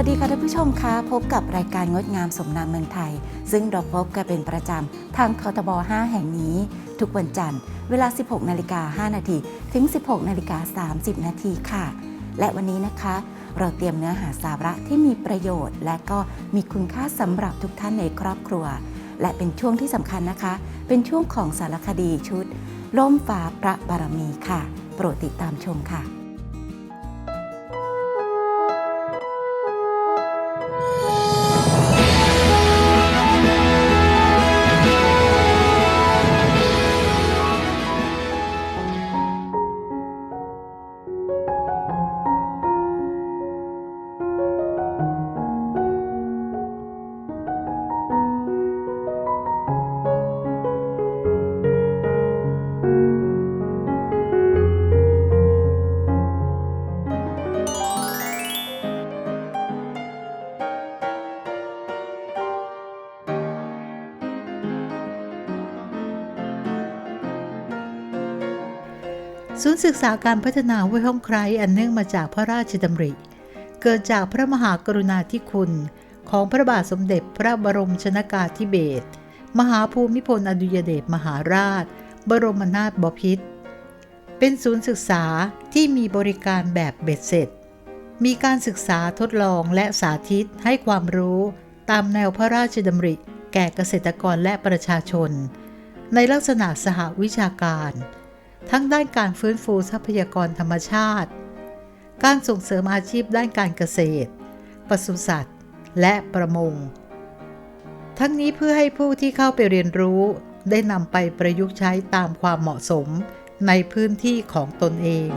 วัสดีค่ะท่านผู้ชมคะพบกับรายการงดงามสมนามเมืองไทย ซึ่งเราพบกันเป็นประจำทางททบ 5 แห่งนี้ ทุกวันจันทร์เวลา 16 นาฬิกา 5 นาทีถึง 16 นาฬิกา 30 นาทีค่ะ และวันนี้นะคะ เราเตรียมเนื้อหาสาระที่มีประโยชน์ และก็มีคุณค่าสำหรับทุกท่านในครอบครัว และเป็นช่วงที่สำคัญนะคะ เป็นช่วงของสารคดีชุด ล่มฟ้าพระบารมีค่ะ โปรดติดตามชมค่ะ ศูนย์ศึกษาการพัฒนาห้วยห้องไคร้อันเนื่องมาจากพระราชดำริ เกิดจากพระมหากรุณาธิคุณ ของพระบาทสมเด็จพระบรมชนากาธิเบศรมหาภูมิพลอดุยเดชมหาราช บรมนาถบพิตรเป็นศูนย์ศึกษาที่มีบริการแบบเบ็ดเสร็จ มีการศึกษาทดลองและสาธิตให้ความรู้ตามแนวพระราชดำริ แก่เกษตรกรและประชาชน ในลักษณะสหวิชาการ ทั้งด้านการฟื้นฟูทรัพยากรธรรมชาติ การส่งเสริมอาชีพด้านการเกษตรปศุสัตว์ และประมง ทั้งนี้เพื่อให้ผู้ที่เข้าไปเรียนรู้ได้นำไปประยุกต์ใช้ตามความเหมาะสมในพื้นที่ของตนเอง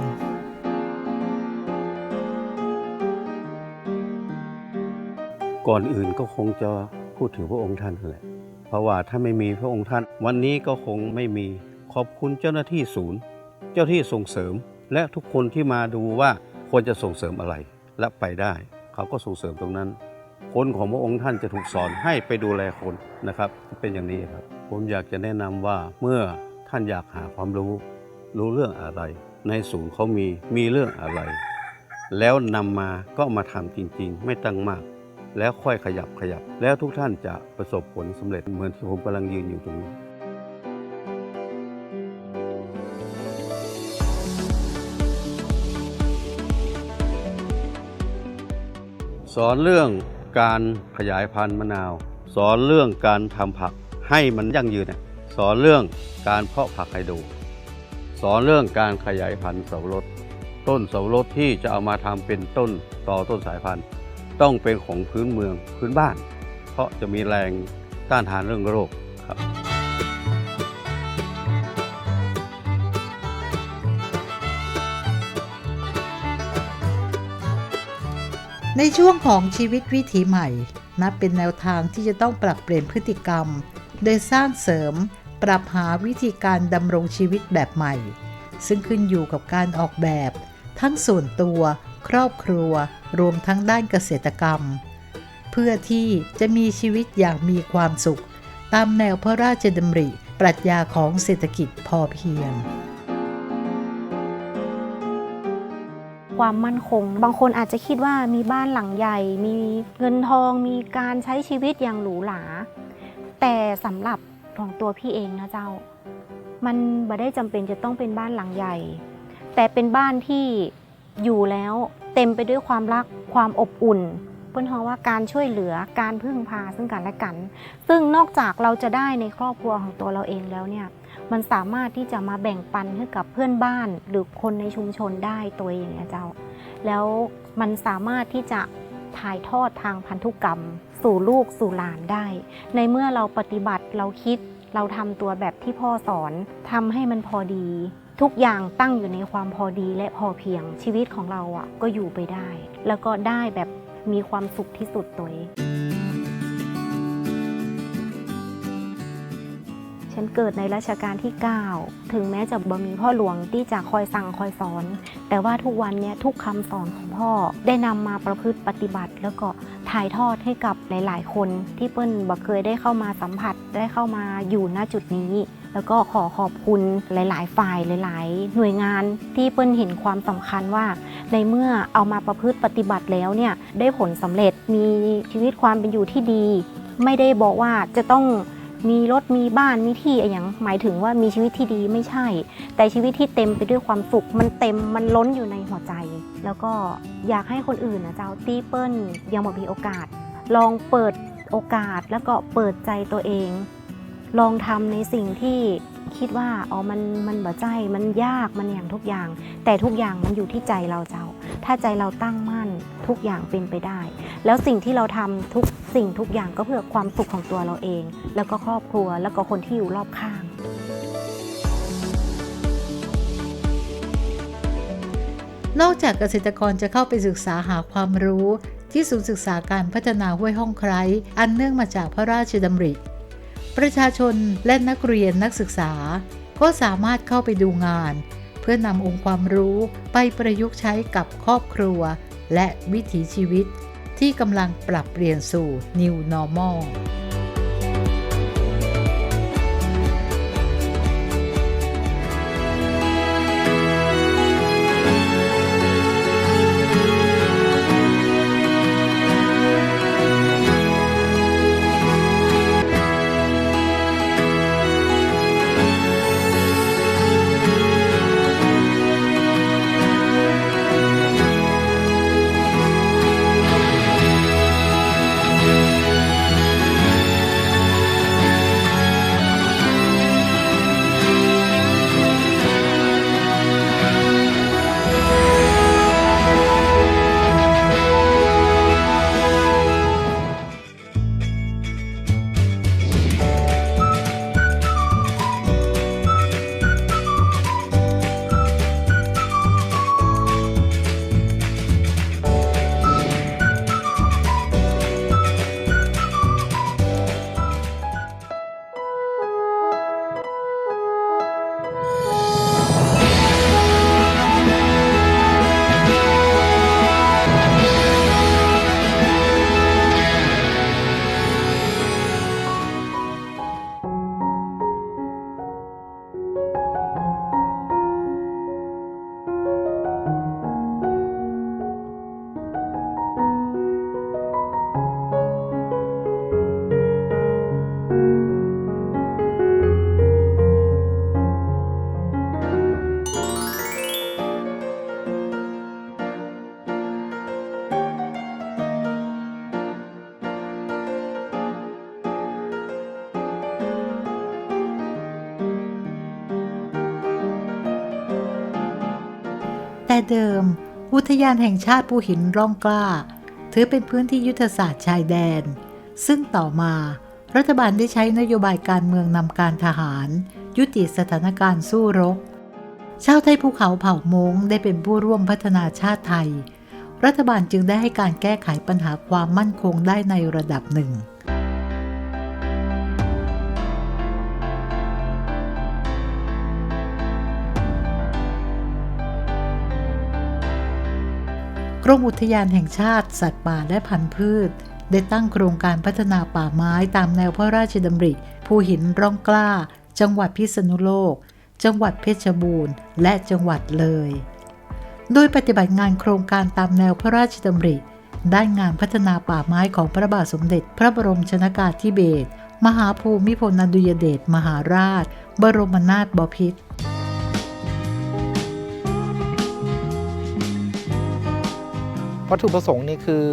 ก่อนอื่นก็คงจะพูดถึงพระองค์ท่านนั่นแหละ เพราะว่าถ้าไม่มีพระองค์ท่าน วันนี้ก็คงไม่มี ขอบคุณเจ้าหน้าที่ศูนย์ เจ้าที่ส่งเสริม และทุกคนที่มาดูว่าควรจะส่งเสริมอะไรและไปได้ เขาก็ส่งเสริมตรงนั้น คนของพระองค์ท่านจะถูกสอนให้ไปดูแลคนนะครับเป็นอย่างนี้ครับ ผมอยากจะแนะนำว่าเมื่อท่านอยากหาความรู้ รู้เรื่องอะไร ในศูนย์เขามีมีเรื่องอะไร แล้วนำมาก็มาทำจริง ๆ ไม่ตั้งมาก แล้วค่อยขยับขยับ แล้วทุกท่านจะประสบผลสำเร็จเหมือนที่ผมกำลังยืนอยู่ตรงนี้ อนเรื่องการขยายพันธุ์มะนาว สอนเรื่องการทำผักให้มันยั่งยืนน่ะสอนเรื่องการเพาะผักไฮโดรสอนเรื่องการขยายพันธุ์เสาวรสต้นเสาวรสที่จะเอามาทำเป็นต้นต่อต้นสายพันธุ์ ต้องเป็นของพื้นเมืองพื้นบ้าน เพราะจะมีแรงต้านทานเรื่องโรค ในช่วงของชีวิตวิถีใหม่นับเป็นแนวทางที่จะต้องปรับเปลี่ยนพฤติกรรม โดยสร้างเสริม ปรับหาวิธีการดำรงชีวิตแบบใหม่ ซึ่งขึ้นอยู่กับการออกแบบ ทั้งส่วนตัว ครอบครัว รวมทั้งด้านเกษตรกรรม เพื่อที่จะมีชีวิตอย่างมีความสุข ตามแนวพระราชดำริ ปรัชญาของเศรษฐกิจพอเพียง ความมั่นคง บางคนอาจจะคิดว่ามีบ้านหลังใหญ่ มีเงินทอง มีการใช้ชีวิตอย่างหรูหรา แต่สำหรับของตัวพี่เองนะเจ้า มันบ่ได้จำเป็นจะต้องเป็นบ้านหลังใหญ่ แต่เป็นบ้านที่อยู่แล้วเต็มไปด้วยความรักความอบอุ่นเพื่อนฮอว่าการช่วยเหลือการพึ่งพาซึ่งกันและกัน ซึ่งนอกจากเราจะได้ในครอบครัวของตัวเราเองแล้วเนี่ย มันสามารถที่จะมาแบ่งปันให้กับเพื่อนบ้าน หรือคนในชุมชนได้ตัวเองนะเจ้า แล้วมันสามารถที่จะถ่ายทอดทางพันธุกรรม สู่ลูกสู่หลานได้ ในเมื่อเราปฏิบัติเราคิดเราทำตัวแบบที่พ่อสอนทำให้มันพอดี ทุกอย่างตั้งอยู่ในความพอดีและพอเพียงชีวิตของเราอะก็อยู่ไปได้ แล้วก็ได้แบบมีความสุขที่สุดตัวเอง ฉันเกิดในรัชกาลที่ 9 ถึงแม้จะบ่มีพ่อหลวงที่จะคอยสั่งคอยสอน แต่ว่าทุกวันนี้ทุกคำสอนของพ่อได้นำมาประพฤติปฏิบัติ แล้วก็ถ่ายทอดให้กับหลาย ๆ คนที่เปิ้ลบ่เคยได้เข้ามาสัมผัสได้เข้ามาอยู่ณจุดนี้แล้วก็ขอขอบคุณหลาย ๆ ฝ่ายหลาย ๆ หน่วยงานที่เปิ้ลเห็นความสำคัญว่า ในเมื่อเอามาประพฤติปฏิบัติแล้วเนี่ยได้ผลสำเร็จมีชีวิตความเป็นอยู่ที่ดี ไม่ได้บอกว่าจะต้อง มีรถมีบ้านมีที่อะไรอย่างหมายถึงว่ามีชีวิตที่ดีไม่ใช่ แต่ชีวิตที่เต็มไปด้วยความสุข มันเต็มมันล้นอยู่ในหัวใจ แล้วก็อยากให้คนอื่นนะเจ้าตีเปิ้ลยังบ่มีโอกาส ลองเปิดโอกาสแล้วก็เปิดใจตัวเอง ลองทำในสิ่งที่คิดว่าอ๋อมันมันบ่ใจมันยากมันอย่างทุกอย่าง แต่ทุกอย่างมันอยู่ที่ใจเราเจ้า ถ้าใจเราตั้งมั่นทุกอย่างเป็นไปได้ แล้วสิ่งที่เราทำทุกสิ่งทุกอย่างก็เพื่อความสุขของตัวเราเอง แล้วก็ครอบครัวแล้วก็คนที่อยู่รอบข้าง นอกจากเกษตรกรจะเข้าไปศึกษาหาความรู้ ที่ศูนย์ศึกษาการพัฒนาห้วยห้องไคร้อันเนื่องมาจากพระราชดำริ ประชาชนและนักเรียนนักศึกษา ก็สามารถเข้าไปดูงาน เพื่อนำองค์ความรู้ไปประยุกต์ใช้กับครอบครัวและวิถีชีวิต ที่กำลังปรับเปลี่ยนสู่ New Normal เดิม อุทยานแห่งชาติภูหินร่องกล้า ถือเป็นพื้นที่ยุทธศาสตร์ชายแดน ซึ่งต่อมา รัฐบาลได้ใช้นโยบายการเมืองนำการทหาร ยุติสถานการณ์สู้รบ ชาวไทยภูเขาเผ่ามงได้เป็นผู้ร่วมพัฒนาชาติไทย รัฐบาลจึงได้ให้การแก้ไขปัญหาความมั่นคงได้ในระดับหนึ่ง กรมอุทยานแห่งชาติ สัตว์ป่าและพันธุ์พืช ได้ตั้งโครงการพัฒนาป่าไม้ตามแนวพระราชดำริภูหินร่องกล้า จังหวัดพิษณุโลก จังหวัดเพชรบูรณ์ และจังหวัดเลย โดยปฏิบัติงานโครงการตามแนวพระราชดำริ ด้านงานพัฒนาป่าไม้ของพระบาทสมเด็จ พระบรมชนากาธิเบศรมหาภูมิพลอดุลยเดชมหาราช บรมนาถบพิตร วัตถุประสงค์นี่คือ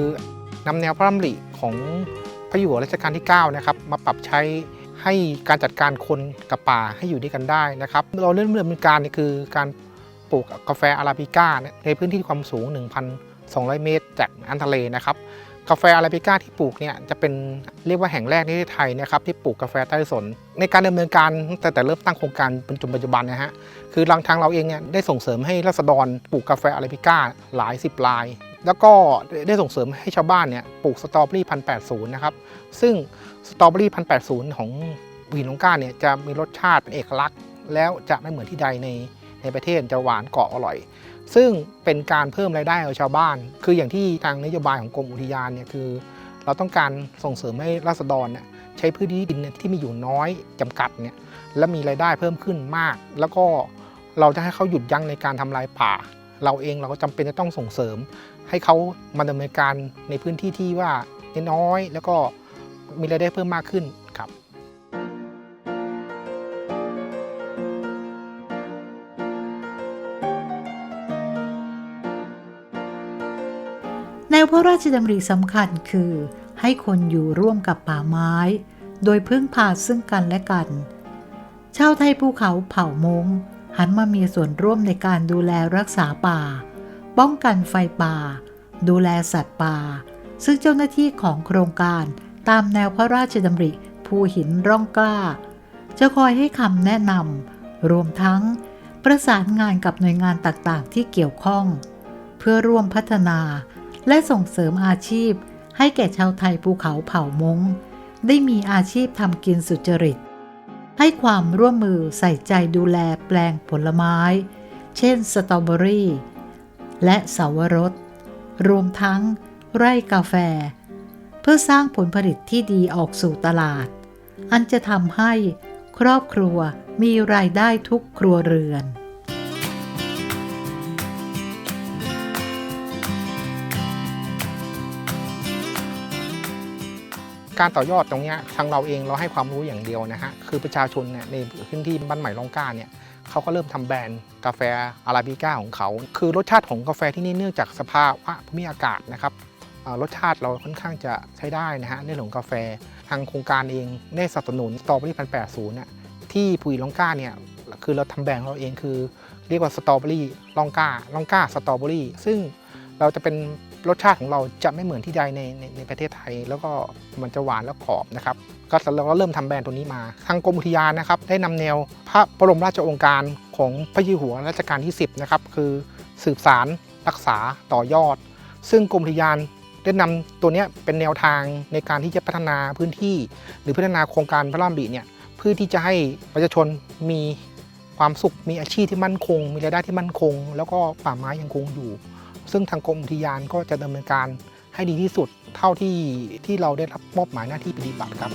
นำแนวพระดำริของพระอยู่หัวรัชกาลที่ 9 นะครับ มาปรับใช้ให้การจัดการคนกับป่าให้อยู่ด้วยกันได้นะครับ เราเริ่มดำเนินการนี่คือการปลูกกาแฟอาราบิก้าในพื้นที่ความสูง 1,200 เมตร จากอันทะเลนะครับ กาแฟอาราบิก้าที่ปลูกเนี่ยจะเป็นเรียกว่าแห่งแรกในประเทศไทยนะครับที่ปลูกกาแฟใต้สน ในการดำเนินการตั้งแต่แต่เริ่มตั้งโครงการจนปัจจุบันนะฮะคือทางทางเราเองเนี่ยได้ส่งเสริมให้รัษฎรปลูกกาแฟอาราบิก้าหลายสิบลาย แล้วก็ได้ส่งเสริมให้ชาวบ้านเนี่ยปลูกสตรอเบอรี่พันแปดศูนย์นะครับ ซึ่งสตรอเบอรี่พันแปดศูนย์ของวีนองก้าเนี่ยจะมีรสชาติเป็นเอกลักษณ์ แล้วจะไม่เหมือนที่ใดในในประเทศจะหวานเกาะอร่อย ซึ่งเป็นการเพิ่มรายได้ให้ชาวบ้าน คืออย่างที่ทางนโยบายของกรมอุทยานเนี่ยคือ เราต้องการส่งเสริมให้ราษฎรเนี่ยใช้พื้นที่ดินที่มีอยู่น้อยจำกัดเนี่ยและมีรายได้เพิ่มขึ้นมาก แล้วก็เราจะให้เขาหยุดยั้งในการทำลายป่า เราเองเราก็จำเป็นจะต้องส่งเสริม ให้เขามาดำเนินการในพื้นที่ที่ว่าน้อยแล้วก็มีรายได้เพิ่มมากขึ้นครับแนวพระราชดำริสำคัญคือ ให้คนอยู่ร่วมกับป่าไม้ โดยพึ่งพาซึ่งกันและกัน ชาวไทยภูเขาเผ่ามงหันมามีส่วนร่วมในการดูแลรักษาป่า ป้องกันไฟป่า ดูแลสัตว์ป่า ซึ่งเจ้าหน้าที่ของโครงการตามแนวพระราชดำริภูหินร่องกล้า จะคอยให้คำแนะนำรวมทั้งประสานงานกับหน่วยงานต่างๆ ที่เกี่ยวข้อง เพื่อร่วมพัฒนาและส่งเสริมอาชีพ ให้แก่ชาวไทยภูเขาเผ่ามงได้มีอาชีพทำกินสุจริต ให้ความร่วมมือใส่ใจดูแลแปลงผลไม้ เช่น สตรอเบอรี่ และเสาวรส รวมทั้งไร่กาแฟ เพื่อสร้างผลผลิตที่ดีออกสู่ตลาด อันจะทำให้ครอบครัวมีรายได้ทุกครัวเรือนการต่อยอดตรงนี้ทางเราเองเราให้ความรู้อย่างเดียวนะฮะคือประชาชนเนี่ยในพื้นที่บ้านใหม่ลองก้าเนี่ย เขาก็เริ่มทำแบรนด์กาแฟอาราบิก้าของเขา คือรสชาติของกาแฟที่นี่เนื่องจากสภาวะภูมิอากาศนะครับรสชาติเราค่อนข้างจะใช้ได้นะฮะในเรื่องของกาแฟ ทางโครงการเองได้สนับสนุนสตรอเบอรี่พันแปดศูนย์ที่ปุยลองก้าเนี่ยคือเราทำแบรนด์เราเองคือ เรียกว่าสตรอเบอรี่ลองก้าลองก้าสตรอเบอรี่ซึ่งเราจะเป็นรสชาติของเราจะไม่เหมือนที่ใดในในในประเทศไทย แล้วก็มันจะหวานและกรอบนะครับ ก็เราก็เริ่มทำแบรนด์ตัวนี้มา ทางกรมอุทยานนะครับได้นำแนวพระบรมราชองค์การของพระเยาหัวรัชกาลที่ 10 นะครับ คือสืบสารรักษาต่อยอด ซึ่งกรมอุทยานได้นำตัวเนี้ยเป็นแนวทางในการที่จะพัฒนาพื้นที่ หรือพัฒนาโครงการพระรามบิเนี่ยเพื่อที่จะให้ประชาชนมีความสุขมีอาชีพที่มั่นคง มีรายได้ที่มั่นคง แล้วก็ป่าไม้ยังคงอยู่ ซึ่งทางกรมอุทยานก็จะดำเนินการ ให้ดีที่สุดเท่าที่ที่เราได้รับมอบหมายหน้าที่ปฏิบัติครับ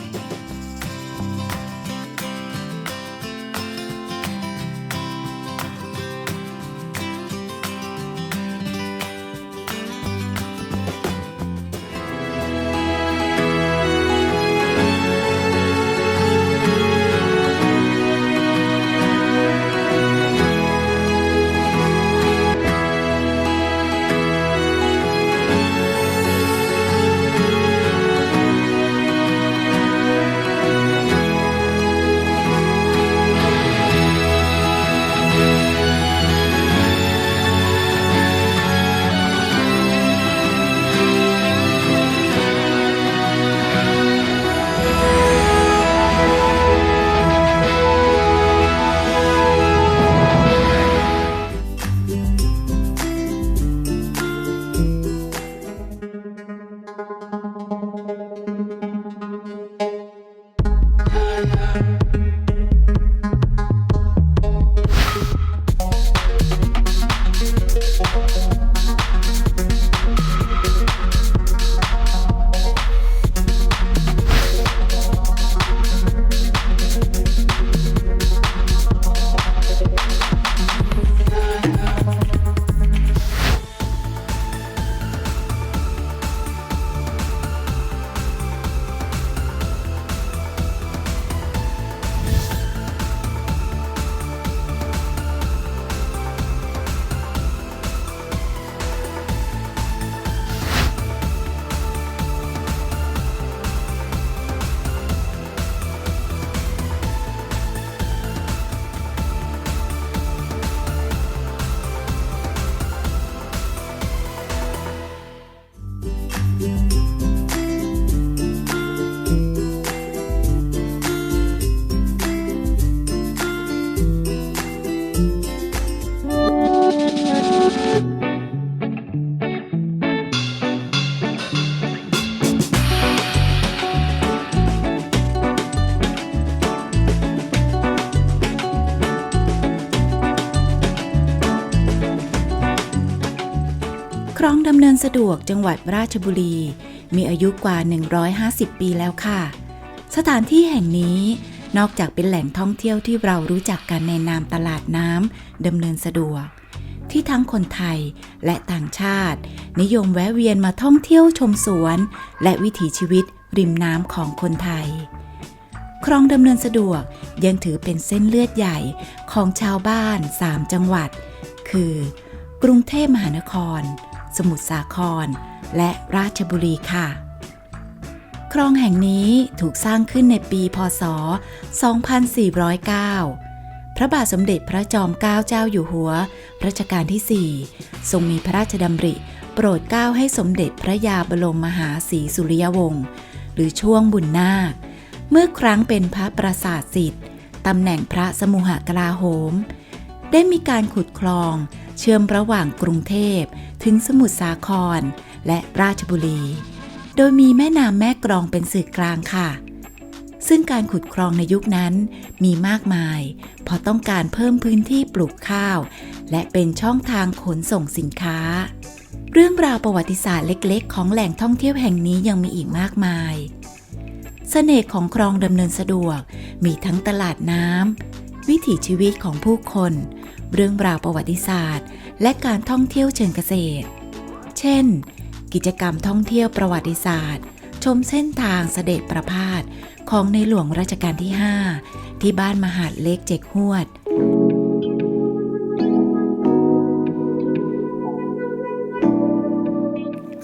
เนินสะดวกจังหวัดราชบุรี มีอายุกว่า 150 ปีแล้วค่ะ สถานที่แห่งนี้นอกจากเป็นแหล่งท่องเที่ยวที่เรารู้จักกันในนามตลาดน้ำดำเนินสะดวก ที่ทั้งคนไทยและต่างชาติ นิยมแวะเวียนมาท่องเที่ยวชมสวน และวิถีชีวิตริมน้ำของคนไทย คลองดำเนินสะดวกยังถือเป็นเส้นเลือดใหญ่ของชาวบ้าน 3 จังหวัด คือ กรุงเทพมหานคร สมุทรสาคร และราชบุรีค่ะ คลองแห่งนี้ถูกสร้างขึ้นในปีพศ 2409 พระบาทสมเด็จพระจอมเกล้าเจ้าอยู่หัว รัชกาลที่ 4 ทรงมีพระราชดำริ โปรดเกล้าให้สมเด็จพระยาบรมมหาศรีสุริยวงศ์หรือช่วงบุญนาค เมื่อครั้งเป็นพระประสาทสิทธิ์ตำแหน่งพระสมุหกลาโหม ได้มีการขุดคลองเชื่อมระหว่างกรุงเทพ ถึงสมุทรสาครและราชบุรี โดยมีแม่น้ำแม่กรองเป็นสื่อกลางค่ะ ซึ่งการขุดคลองในยุคนั้นมีมากมายเพราะต้องการเพิ่มพื้นที่ปลูกข้าว และเป็นช่องทางขนส่งสินค้า เรื่องราวประวัติศาสตร์เล็กๆ ของแหล่งท่องเที่ยวแห่งนี้ยังมีอีกมากมายเสน่ห์ของคลองดำเนินสะดวก มีทั้งตลาดน้ำวิถีชีวิตของผู้คน เรื่องราวประวัติศาสตร์ และการท่องเที่ยวเชิงเกษตร เช่น กิจกรรมท่องเที่ยวประวัติศาสตร์ ชมเส้นทางเสด็จประพาสของในหลวงรัชกาลที่ 5 ที่บ้านมหาดเล็กเจกฮวด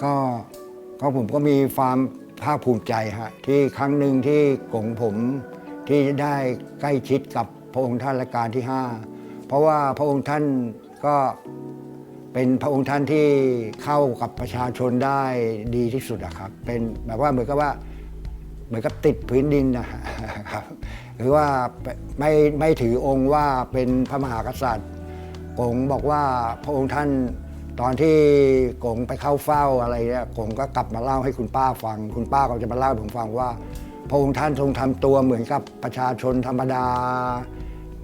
ก็ก็ผมก็มีความภาคภูมิใจฮะที่ครั้งหนึ่งที่กงผมที่ได้ใกล้ชิดกับพระองค์ท่านรัชกาลที่ 5 เพราะว่าพระองค์ท่านก็เป็นพระองค์ท่านที่เข้ากับประชาชนได้ดีที่สุดอะครับ เป็นแบบว่าเหมือนกับว่าเหมือนกับติดพื้นดินนะครับหรือว่าไม่ไม่ถือองค์ว่าเป็นพระมหากษัตริย์กงบอกว่าพระองค์ท่านตอนที่กงไปเข้าเฝ้าอะไรเนี่ยกงก็กลับมาเล่าให้คุณป้าฟัง คุณป้าก็จะมาเล่าผมฟังว่า พระองค์ท่านทรงทำตัวเหมือนกับประชาชนธรรมดา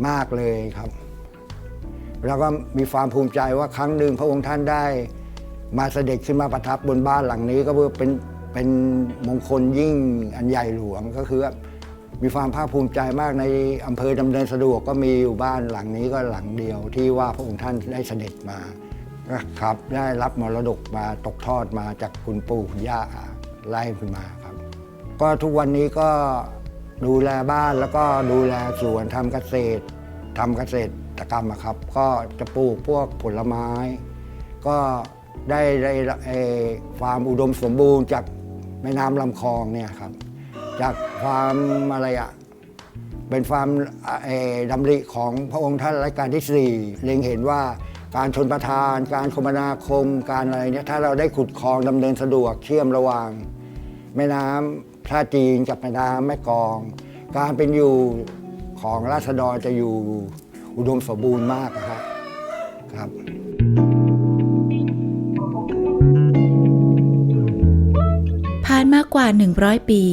มากเลยครับ แล้วก็มีความภูมิใจว่าครั้งหนึ่งพระองค์ท่านได้ มาเสด็จขึ้นมาประทับบนบ้านหลังนี้ก็เพื่อเป็นเป็นมงคลยิ่งอันใหญ่หลวงก็คือมีความภาคภูมิใจมากในอำเภอดำเนินสะดวกก็มีอยู่บ้านหลังนี้ก็หลังเดียวที่ว่าพระองค์ท่านได้เสด็จมาครับได้รับมรดกมาตกทอดมาจากคุณปู่คุณย่าไล่ขึ้นมาครับ ก็ทุกวันนี้ก็ดูแลบ้านแล้วก็ดูแลสวนทำเกษตรทำเกษตร กรรมอะครับ ก็จะปลูกพวกผลไม้ ก็ได้ได้เอ่อความอุดมสมบูรณ์จากแม่น้ำลำคลองเนี่ยครับ จากความอะไรอะเป็นความเอ่อดำริของพระองค์ท่านรัชกาลที่สี่เล็งเห็นว่าการชนประทาน การคมนาคม การอะไรเนี่ยถ้าเราได้ขุดคลองดำเนินสะดวกเชื่อมระหว่าง แม่น้ำท่าจีนกับแม่น้ำแม่กอง การเป็นอยู่ของราษฎรจะอยู่ อุดมสมบูรณ์มากนะครับครับผ่านมากกว่า 100 ปี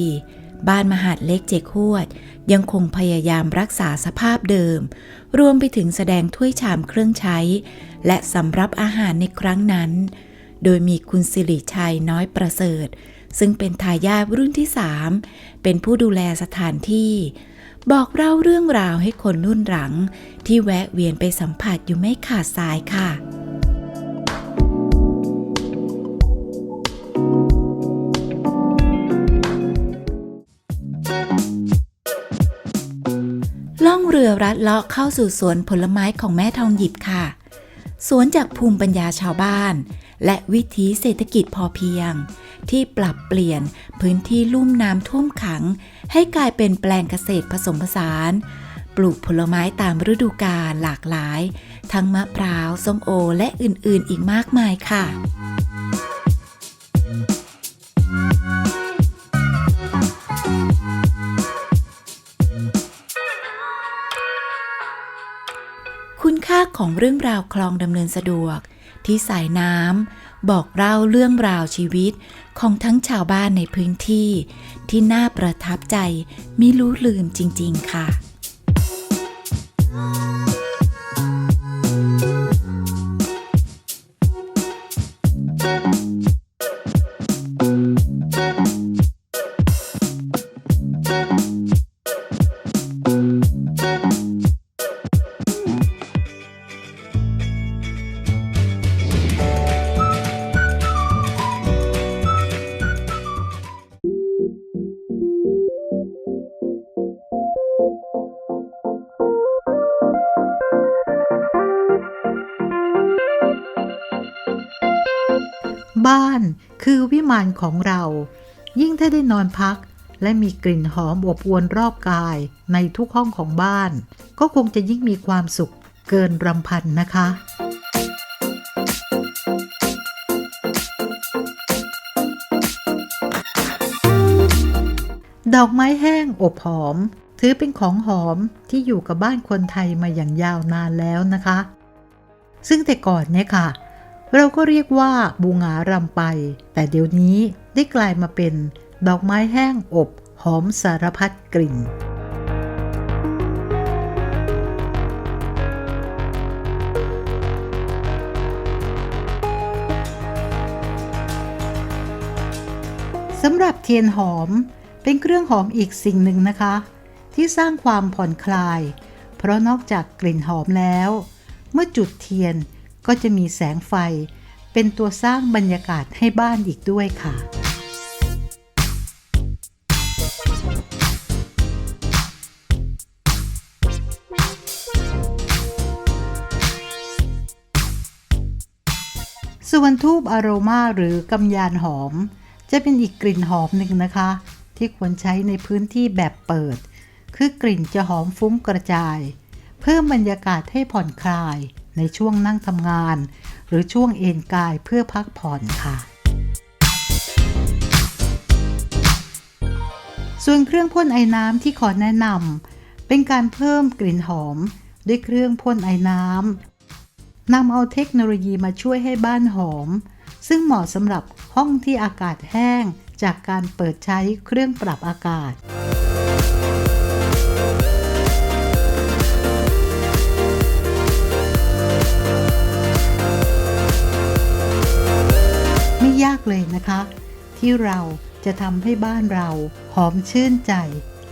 บ้านมหาดเล็กเจกฮวด ยังคงพยายามรักษาสภาพเดิม รวมไปถึงแสดงถ้วยชามเครื่องใช้ และสำรับอาหารในครั้งนั้น โดยมีคุณสิริชัยน้อยประเสริฐ ซึ่งเป็นทายาทรุ่นที่3เป็นผู้ดูแลสถานที่ บอกเล่าเรื่องราวให้คนรุ่นหลัง ที่แวะเวียนไปสัมผัสอยู่ไม่ขาดสายค่ะ ล่องเรือรัดเลาะเข้าสู่สวนผลไม้ของแม่ทองหยิบค่ะ สวนจากภูมิปัญญาชาวบ้าน และวิถีเศรษฐกิจพอเพียง ที่ปรับเปลี่ยนพื้นที่ลุ่มน้ำท่วมขัง ให้กลายเป็นแปลงเกษตรผสมผสาน ปลูกผลไม้ตามฤดูกาลหลากหลาย ทั้งมะพร้าว ส้มโอ และอื่นๆ อีกมากมายค่ะคุณค่าของเรื่องราวคลองดำเนินสะดวก ที่สายน้ำ บอกเล่าเรื่องราวชีวิตของทั้งชาวบ้านในพื้นที่ ที่น่าประทับใจมิรู้ลืมจริง ๆ ค่ะ บ้านคือวิมานของเรา ยิ่งถ้าได้นอนพัก และมีกลิ่นหอมอบอวลรอบกายในทุกห้องของบ้าน ก็คงจะยิ่งมีความสุขเกินรำพันนะคะ ดอกไม้แห้งอบหอม ถือเป็นของหอมที่อยู่กับบ้านคนไทยมาอย่างยาวนานแล้วนะคะ ซึ่งแต่ก่อนเนี่ยค่ะ เราก็เรียกว่าบูงารำไป แต่เดี๋ยวนี้ได้กลายมาเป็นดอกไม้แห้งอบหอมสารพัดกลิ่น สำหรับเทียนหอมเป็นเครื่องหอมอีกสิ่งหนึ่งนะคะ ที่สร้างความผ่อนคลาย เพราะนอกจากกลิ่นหอมแล้ว เมื่อจุดเทียน ก็จะมีแสงไฟ เป็นตัวสร้างบรรยากาศให้บ้านอีกด้วยค่ะ ส่วนทูบอโรมาหรือกำยานหอม จะเป็นอีกกลิ่นหอมหนึ่งนะคะ ที่ควรใช้ในพื้นที่แบบเปิด คือกลิ่นจะหอมฟุ้งกระจาย เพิ่มบรรยากาศให้ผ่อนคลาย ในช่วงนั่งทำงาน หรือช่วงเอนกายเพื่อพักผ่อนค่ะ ส่วนเครื่องพ่นไอ้น้ำที่ขอแนะนำเป็นการเพิ่มกลิ่นหอม ด้วยเครื่องพ่นไอ้น้ำนำเอาเทคโนโลยีมาช่วยให้บ้านหอม ซึ่งเหมาะสำหรับห้องที่อากาศแห้งจากการเปิดใช้เครื่องปรับอากาศ ยากเลยนะคะ ที่เราจะทำให้บ้านเราหอมชื่นใจ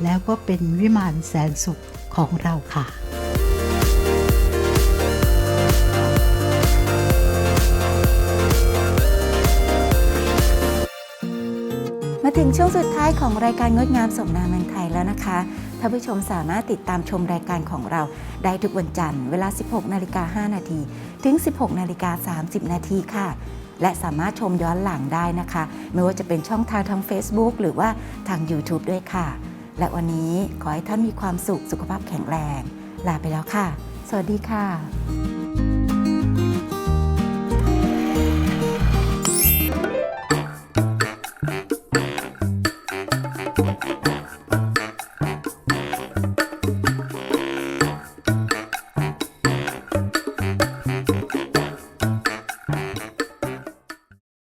แล้วก็เป็นวิมานแสนสุขของเราค่ะมาถึงช่วงสุดท้ายของรายการงดงามสมนาเมืองไทยแล้วนะคะ ท่านผู้ชมสามารถติดตามชมรายการของเราได้ทุกวันจันทร์เวลา 16 นาฬิกา 5 นาที ถึง 16 นาฬิกา 30 นาทีค่ะ และสามารถชมย้อนหลังได้นะคะ ไม่ว่าจะเป็นช่องทางทาง Facebook หรือว่าทาง YouTube ด้วยค่ะ และวันนี้ขอให้ท่านมีความสุขสุขภาพแข็งแรง ลาไปแล้วค่ะ สวัสดีค่ะ